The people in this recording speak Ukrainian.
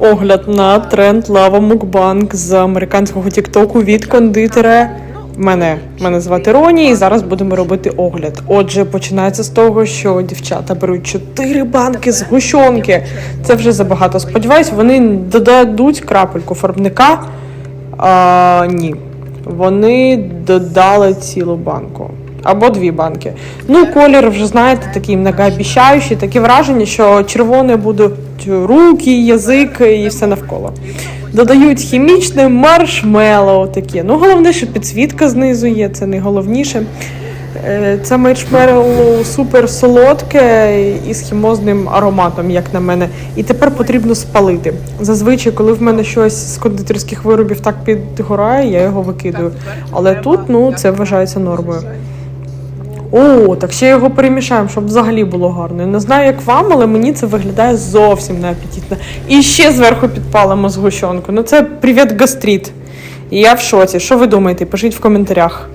Огляд на тренд лава мукбанк з американського тіктоку від кондитера. Мене мене звати Роні, і зараз будемо робити огляд. Отже, починається з того, що дівчата беруть 4 банки згущенки. Це вже забагато. Сподіваюсь, вони додадуть крапельку фарбника. А, ні. Вони додали цілу банку. Або дві банки. Ну, колір вже знаєте, такий многообіцяючий, таке враження, що червоне будуть руки, язик і все навколо. Додають хімічне маршмеллоу таке. Ну, головне, що підсвітка знизу є, це найголовніше. Е, Це маршмеллоу супер солодке і з хімозним ароматом, як на мене. І тепер потрібно спалити. Зазвичай, коли в мене щось з кондитерських виробів так підгорає, я його викидаю. Але тут ну, це вважається нормою. О, так ще його перемішаємо, щоб взагалі було гарно. Не знаю, як вам, але мені це виглядає зовсім неапетитно. І ще зверху підпалимо згущенку. Ну це привіт гастріт. І я в шоці. Що ви думаєте? Пишіть в коментарях.